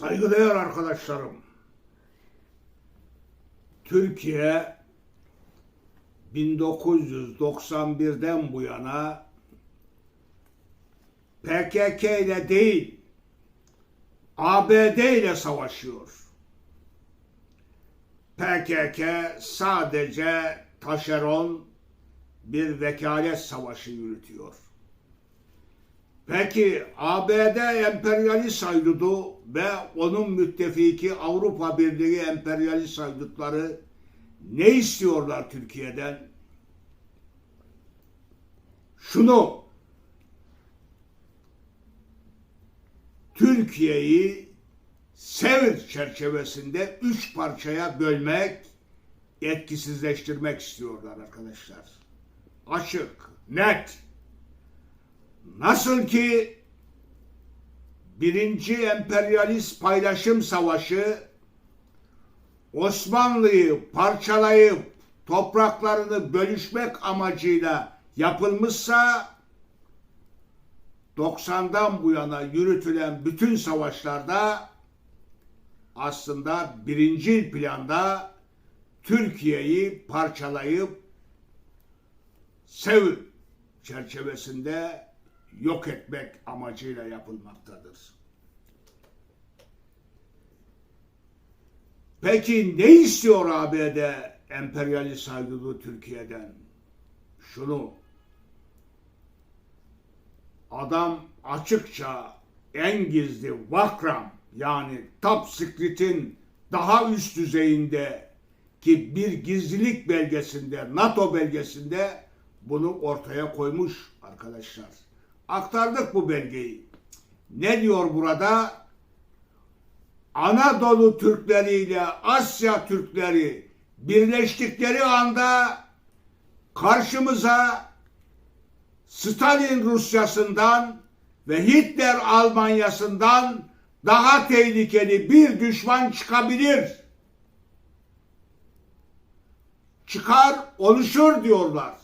Saygıdeğer arkadaşlarım, Türkiye 1991'den bu yana PKK ile değil, ABD ile savaşıyor. PKK sadece taşeron bir vekalet savaşı yürütüyor. Peki ABD emperyalist haydudu ve onun müttefiki Avrupa Birliği emperyalist haydutları ne istiyorlar Türkiye'den? Şunu Türkiye'yi Sevr çerçevesinde üç parçaya bölmek, etkisizleştirmek istiyorlar arkadaşlar. Açık, net. Nasıl ki birinci emperyalist paylaşım savaşı Osmanlı'yı parçalayıp topraklarını bölüşmek amacıyla yapılmışsa 90'dan bu yana yürütülen bütün savaşlarda aslında birinci planda Türkiye'yi parçalayıp Sevr çerçevesinde yok etmek amacıyla yapılmaktadır. Peki ne istiyor ABD emperyalist saygılı Türkiye'den? Şunu. Adam açıkça en gizli vakram yani top secret'in daha üst düzeyinde ki bir gizlilik belgesinde, NATO belgesinde bunu ortaya koymuş arkadaşlar. Aktardık bu belgeyi. Ne diyor burada? Anadolu Türkleri ile Asya Türkleri birleştikleri anda karşımıza Stalin Rusyasından ve Hitler Almanyasından daha tehlikeli bir düşman çıkabilir. Çıkar, oluşur diyorlar.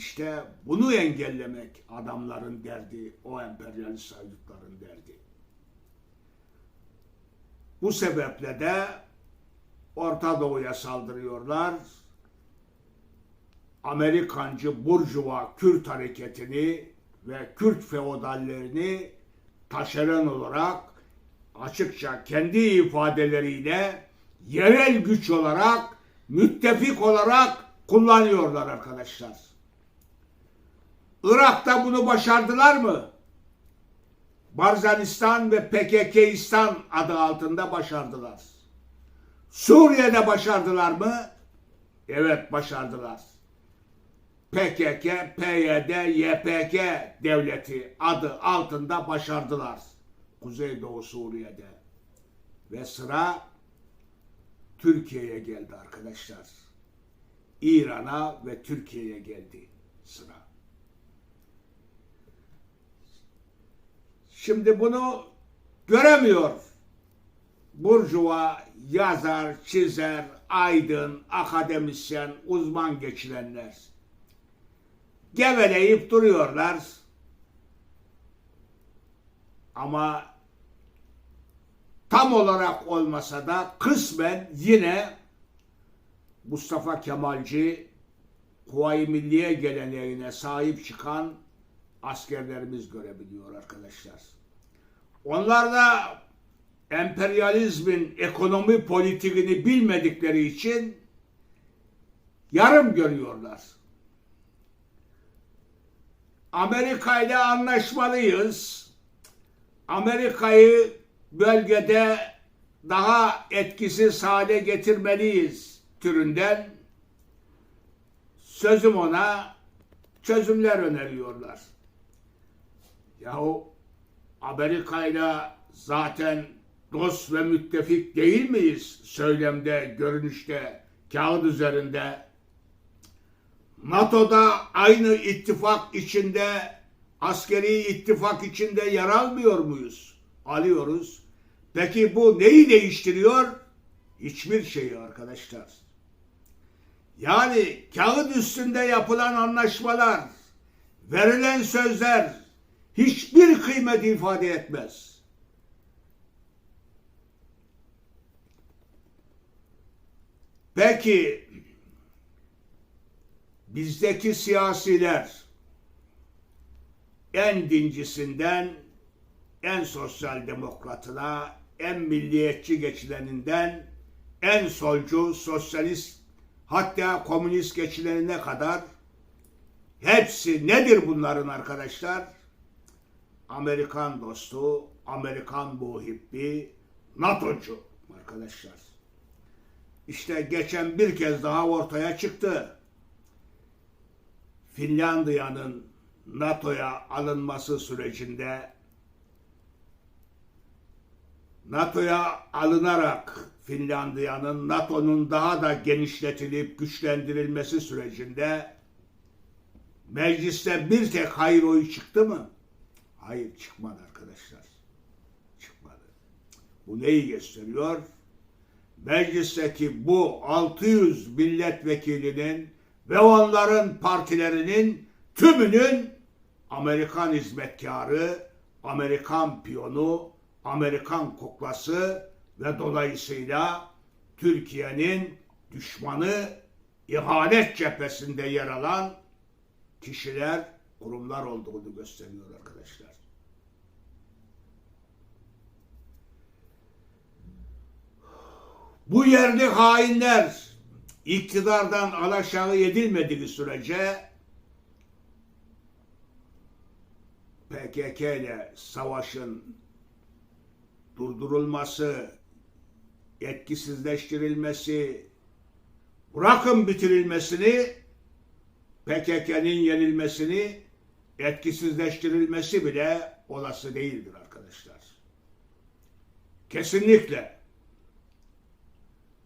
İşte bunu engellemek adamların derdi, o emperyalist haydutların derdi. Bu sebeple de Orta Doğu'ya saldırıyorlar. Amerikancı Burjuva Kürt hareketini ve Kürt feodallerini taşeron olarak açıkça kendi ifadeleriyle yerel güç olarak müttefik olarak kullanıyorlar arkadaşlar. Irak'ta bunu başardılar mı? Barzanistan ve PKKistan adı altında başardılar. Suriye'de başardılar mı? Evet başardılar. PKK, PYD, YPG devleti adı altında başardılar. Kuzeydoğu Suriye'de. Ve sıra Türkiye'ye geldi arkadaşlar. İran'a ve Türkiye'ye geldi sıra. Şimdi bunu göremiyor. Burjuva, yazar, çizer, aydın, akademisyen, uzman geçirenler. Geveleyip duruyorlar. Ama tam olarak olmasa da kısmen yine Mustafa Kemalci Kuvayi Milliye geleneğine sahip çıkan askerlerimiz görebiliyor arkadaşlar. Onlar da emperyalizmin ekonomi politiğini bilmedikleri için yarım görüyorlar. Amerika ile anlaşmalıyız. Amerika'yı bölgede daha etkisiz hale getirmeliyiz türünden sözüm ona çözümler öneriyorlar. Yahu Amerika ile zaten dost ve müttefik değil miyiz söylemde, görünüşte, kağıt üzerinde? NATO'da aynı ittifak içinde, askeri ittifak içinde yer almıyor muyuz? Alıyoruz. Peki bu neyi değiştiriyor? Hiçbir şeyi arkadaşlar. Yani kağıt üstünde yapılan anlaşmalar, verilen sözler hiçbir kıymet ifade etmez. Peki bizdeki siyasiler en dincisinden en sosyal demokratına, en milliyetçi geçileninden en solcu, sosyalist hatta komünist geçilerine kadar hepsi nedir bunların arkadaşlar? Amerikan dostu, Amerikan muhibbi, NATO'cu arkadaşlar. İşte geçen bir kez daha ortaya çıktı. Finlandiya'nın NATO'ya alınması sürecinde NATO'ya alınarak Finlandiya'nın NATO'nun daha da genişletilip güçlendirilmesi sürecinde mecliste bir tek hayır oyu çıktı mı? Hayır çıkmadı arkadaşlar. Çıkmadı. Bu neyi gösteriyor? Meclisteki bu 600 milletvekilinin ve onların partilerinin tümünün Amerikan hizmetkarı, Amerikan piyonu, Amerikan kuklası ve dolayısıyla Türkiye'nin düşmanı ihanet cephesinde yer alan kişiler, kurumlar olduğunu gösteriyor arkadaşlar. Bu yerli hainler iktidardan alaşağı edilmediği sürece PKK ile savaşın durdurulması, etkisizleştirilmesi, bırakın bitirilmesini, PKK'nın yenilmesini, etkisizleştirilmesi bile olası değildir arkadaşlar. Kesinlikle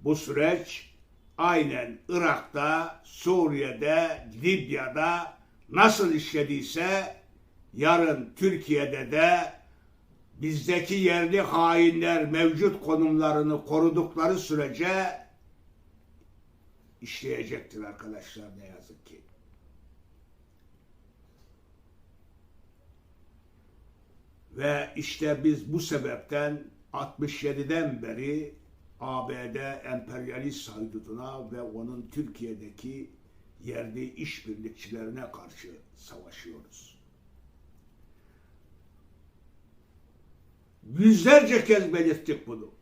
bu süreç aynen Irak'ta, Suriye'de, Libya'da nasıl işlediyse yarın Türkiye'de de bizdeki yerli hainler mevcut konumlarını korudukları sürece işleyecektir arkadaşlar ne yazık ki. Ve işte biz bu sebepten 67'den beri ABD emperyalist haydutuna ve onun Türkiye'deki yerli işbirlikçilerine karşı savaşıyoruz. Yüzlerce kez belirttik bunu.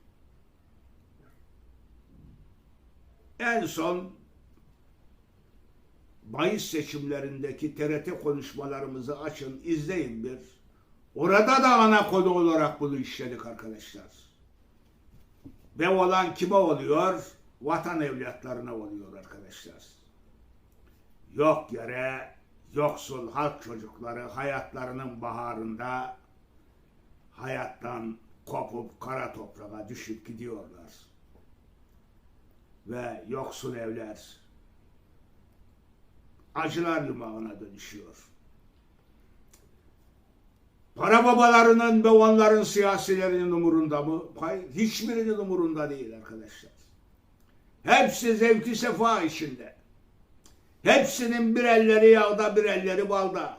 En son Mayıs seçimlerindeki TRT konuşmalarımızı açın, izleyin bir. Orada da ana konu olarak bunu işledik arkadaşlar. Ve olan kime oluyor? Vatan evlatlarına oluyor arkadaşlar. Yok yere yoksul halk çocukları hayatlarının baharında hayattan kopup kara toprağa düşüp gidiyorlar. Ve yoksul evler acılar yumağına dönüşüyor. Para babalarının ve onların siyasilerinin umurunda mı? Hayır, hiçbirinin umurunda değil arkadaşlar. Hepsi zevki sefa içinde. Hepsinin bir elleri yağda bir elleri balda.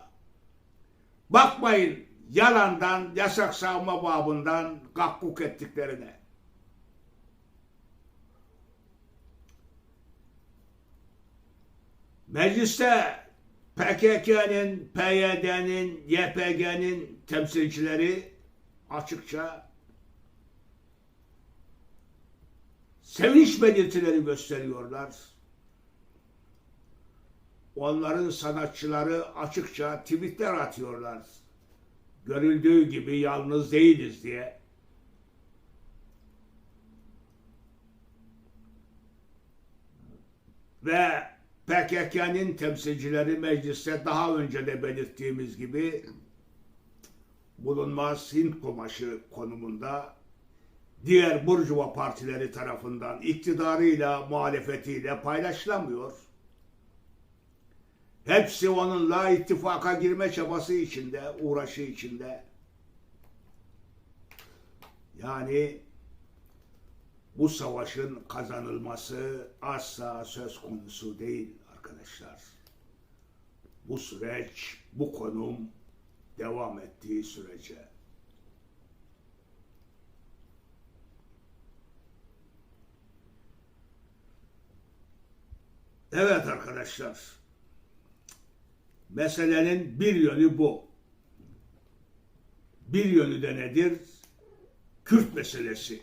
Bakmayın yalandan, yasak savma babından kakkuk ettiklerine. Mecliste PKK'nın, PYD'nin, YPG'nin temsilcileri açıkça sevinç belirtileri gösteriyorlar. Onların sanatçıları açıkça tweetler atıyorlar. Görüldüğü gibi yalnız değiliz diye. Ve PKK'nın temsilcileri mecliste daha önce de belirttiğimiz gibi bulunmaz Hint kumaşı konumunda diğer Burjuva partileri tarafından iktidarıyla, muhalefetiyle paylaşılamıyor. Hepsi onunla ittifaka girme çabası içinde, uğraşı içinde. Yani bu savaşın kazanılması asla söz konusu değil arkadaşlar. Bu süreç, bu konum devam ettiği sürece. Evet arkadaşlar. Meselenin bir yönü bu. Bir yönü de nedir? Kürt meselesi.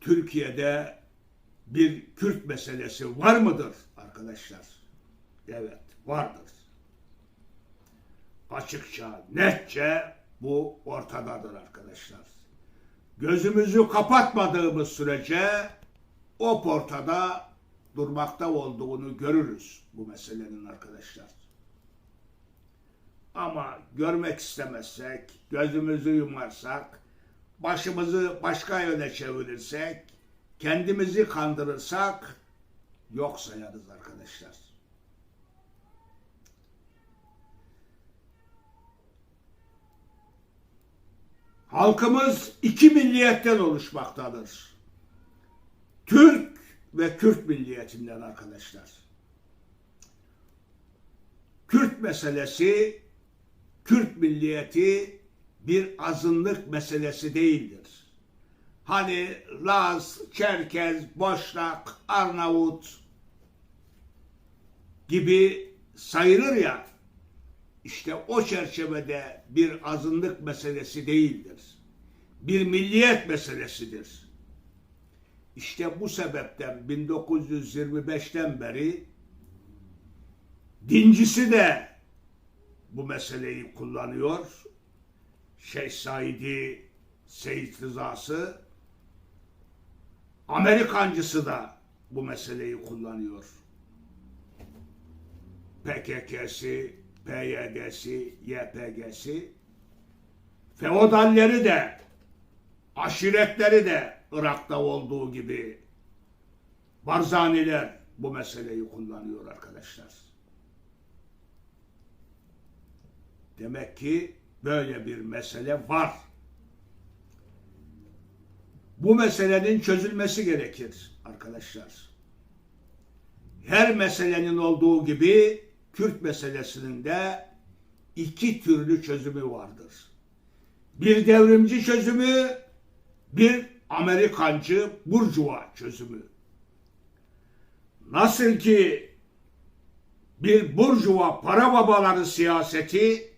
Türkiye'de bir Kürt meselesi var mıdır arkadaşlar? Evet, vardır. Açıkça, netçe bu ortadadır arkadaşlar. Gözümüzü kapatmadığımız sürece o portada durmakta olduğunu görürüz bu meselenin arkadaşlar. Ama görmek istemezsek, gözümüzü yumarsak, başımızı başka yöne çevirirsek, kendimizi kandırırsak yok sayarız arkadaşlar. Halkımız iki milliyetten oluşmaktadır. Türk ve Kürt milliyetinden arkadaşlar. Kürt meselesi, Kürt milliyeti bir azınlık meselesi değildir. Hani Laz, Çerkez, Boşnak, Arnavut gibi sayılır ya, işte o çerçevede bir azınlık meselesi değildir. Bir milliyet meselesidir. İşte bu sebepten 1925'ten beri dincisi de bu meseleyi kullanıyor. Şeyh Said'i, Seyit Rıza'sı, Amerikancısı da bu meseleyi kullanıyor. PKK'si, PYD'si, YPG'si, feodalleri de, aşiretleri de Irak'ta olduğu gibi Barzaniler bu meseleyi kullanıyor arkadaşlar. Demek ki böyle bir mesele var. Bu meselenin çözülmesi gerekir arkadaşlar. Her meselenin olduğu gibi Kürt meselesinin de iki türlü çözümü vardır. Bir devrimci çözümü, bir Amerikancı burjuva çözümü. Nasıl ki bir burjuva para babaları siyaseti,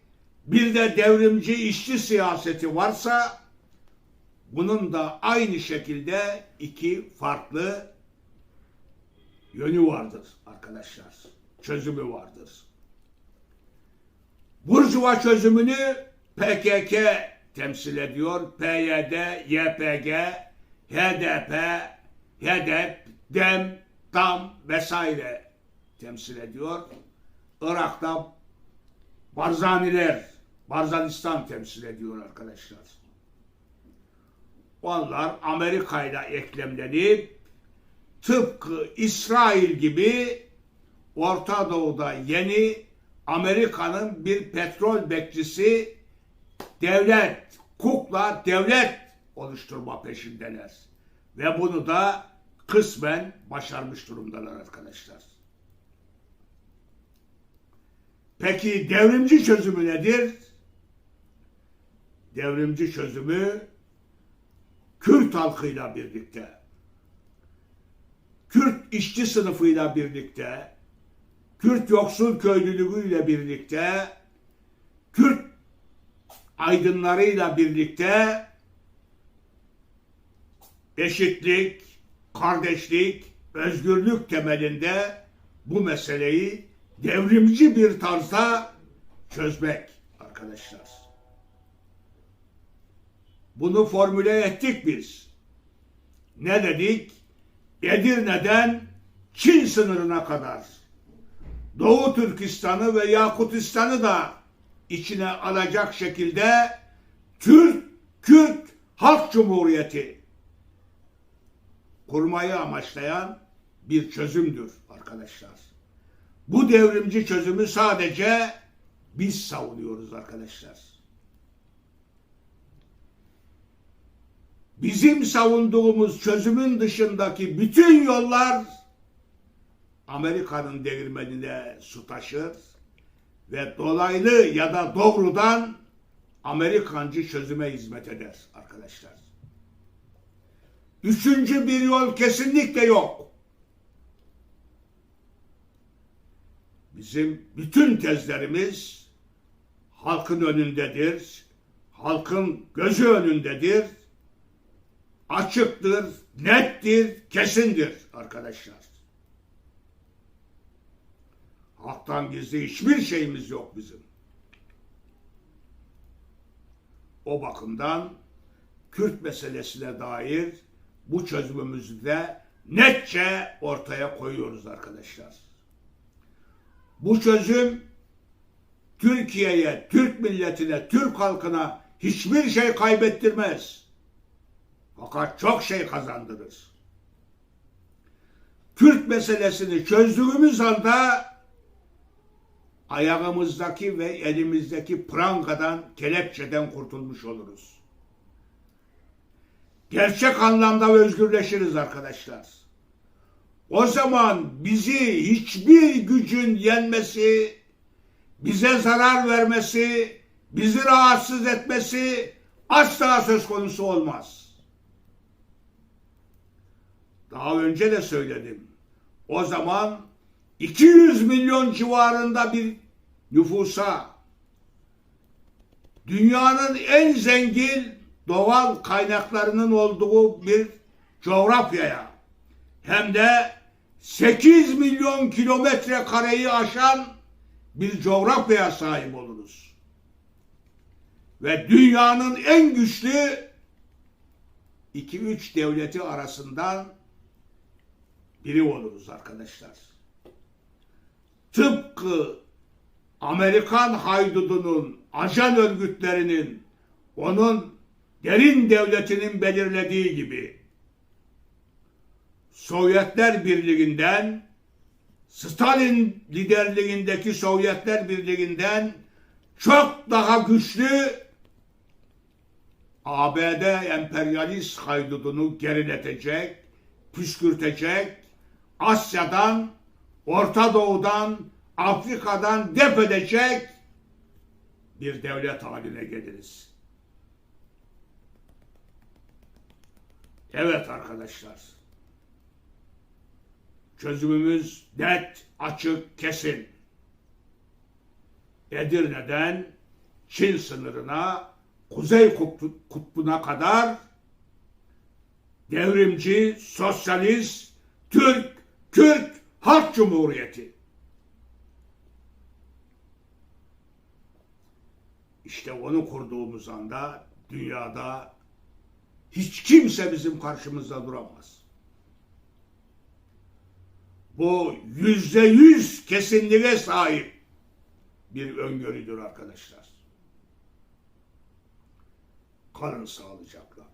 bir de devrimci işçi siyaseti varsa, bunun da aynı şekilde iki farklı yönü vardır arkadaşlar. Çözümü vardır. Burjuva çözümünü PKK temsil ediyor. PYD, YPG, HDP, HDP, DEM, TAM vesaire temsil ediyor. Irak'ta Barzaniler, Barzanistan temsil ediyor arkadaşlar. Onlar Amerika ile eklemlenip tıpkı İsrail gibi Orta Doğu'da yeni Amerika'nın bir petrol bekçisi devlet, kukla devlet oluşturma peşindeler. Ve bunu da kısmen başarmış durumdalar arkadaşlar. Peki devrimci çözümü nedir? Devrimci çözümü Kürt halkıyla birlikte, Kürt işçi sınıfıyla birlikte, Kürt yoksul köylülüğüyle birlikte, Kürt aydınlarıyla birlikte eşitlik, kardeşlik, özgürlük temelinde bu meseleyi devrimci bir tarzda çözmek arkadaşlar. Bunu formüle ettik biz. Ne dedik? Edirne'den Çin sınırına kadar Doğu Türkistan'ı ve Yakutistan'ı da içine alacak şekilde Türk Kürt Halk Cumhuriyeti kurmayı amaçlayan bir çözümdür arkadaşlar. Bu devrimci çözümü sadece biz savunuyoruz arkadaşlar. Bizim savunduğumuz çözümün dışındaki bütün yollar Amerika'nın değirmenine su taşır ve dolaylı ya da doğrudan Amerikancı çözüme hizmet eder arkadaşlar. Üçüncü bir yol kesinlikle yok. Bizim bütün tezlerimiz halkın önündedir. Halkın gözü önündedir. Açıktır, nettir, kesindir arkadaşlar. Halktan gizli hiçbir şeyimiz yok bizim. O bakımdan Kürt meselesine dair bu çözümümüzü de netçe ortaya koyuyoruz arkadaşlar. Bu çözüm Türkiye'ye, Türk milletine, Türk halkına hiçbir şey kaybettirmez. Fakat çok şey kazandırır. Kürt meselesini çözdüğümüz anda ayağımızdaki ve elimizdeki prangadan, kelepçeden kurtulmuş oluruz. Gerçek anlamda özgürleşiriz arkadaşlar. O zaman bizi hiçbir gücün yenmesi, bize zarar vermesi, bizi rahatsız etmesi asla söz konusu olmaz. Daha önce de söyledim. O zaman 200 milyon civarında bir nüfusa dünyanın en zengin doğal kaynaklarının olduğu bir coğrafyaya hem de 8 milyon kilometre kareyi aşan bir coğrafyaya sahip oluruz. Ve dünyanın en güçlü 2-3 devleti arasından biri oluruz arkadaşlar. Tıpkı Amerikan haydudunun, ajan örgütlerinin, onun derin devletinin belirlediği gibi Sovyetler Birliği'nden Stalin liderliğindeki Sovyetler Birliği'nden çok daha güçlü ABD emperyalist haydudunu geriletecek, püskürtecek, Asya'dan, Orta Doğu'dan, Afrika'dan def edecek bir devlet haline geliriz. Evet arkadaşlar. Çözümümüz net, açık, kesin. Edirne'den Çin sınırına, Kuzey Kutbu- Kutbu'na kadar devrimci, sosyalist, Türk, Kürt Halk Cumhuriyeti. İşte onu kurduğumuz anda dünyada hiç kimse bizim karşımızda duramaz. Bu yüzde yüz kesinliğe sahip bir öngörüdür arkadaşlar. Kalın sağlıcakla.